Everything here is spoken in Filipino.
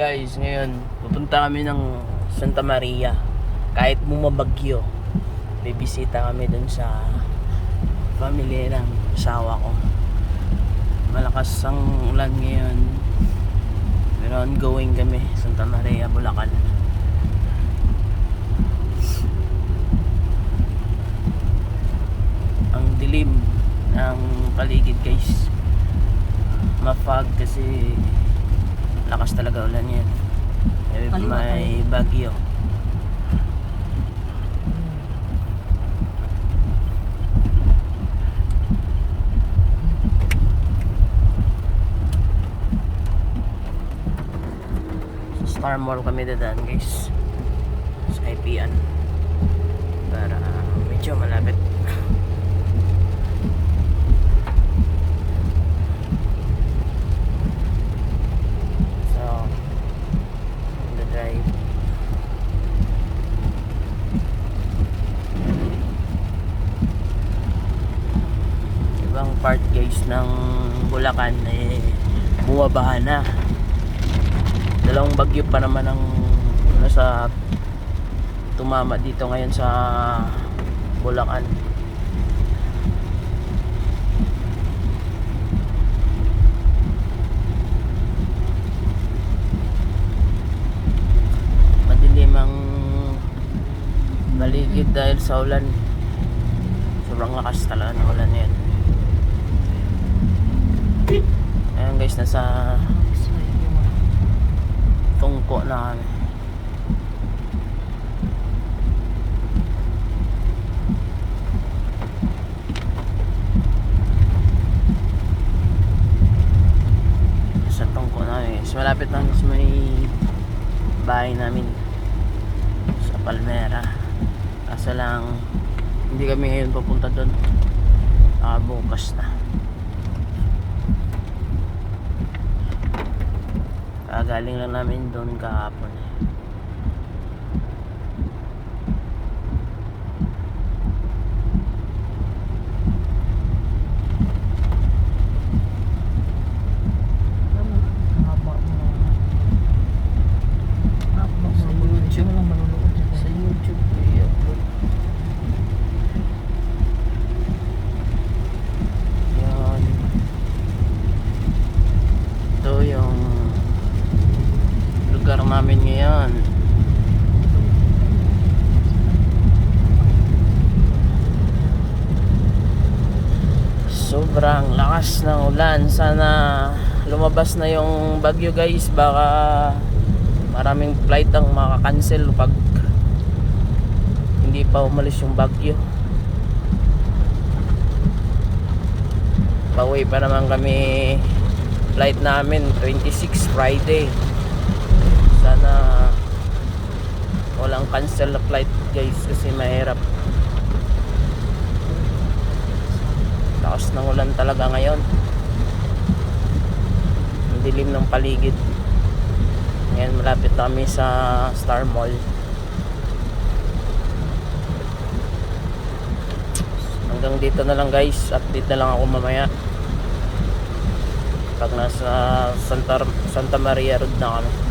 guys, ngayon pupunta kami ng Santa Maria. Kahit bumabagyo, bibisita kami dun sa family ng asawa ko. Malakas ang ulan ngayon. Pero ongoing kami, Santa Maria, Bulacan. Ang dilim ng paligid guys. Mafag kasi lakas talaga ulan yan. Eh, May bagyo. Star Mall kami dadaan guys. Sa IPN. Guys ng Bulacan eh bumabaha na. Dalawang bagyo pa naman ang nasa tumama dito ngayon sa Bulacan. madilim ang paligid dahil sa ulan sobrang lakas talaga ng ulan yan guys nasa tungko na kami sa tungko na kami so malapit lang sa may bahay namin. Sa Palmera. Kaso lang hindi kami ngayon papunta doon. Ah bukas na kagaling lang namin doon kahapon eh. Sa YouTube. sa YouTube ko i-upload yan ito yung lugar namin ngayon? Sobrang lakas ng ulan. Sana lumabas na yung bagyo guys. Baka maraming flight ang makakancel pag hindi pa umalis yung bagyo. Pauwi pa naman kami flight namin 26 Friday sana walang cancel na flight guys kasi mahirap. Lakas ng ulan talaga ngayon. Ang dilim ng paligid. Ngayon malapit na kami sa Star Mall. Hanggang dito na lang guys. Update na lang ako mamaya. Pag nasa Santa, Santa Maria Road na kami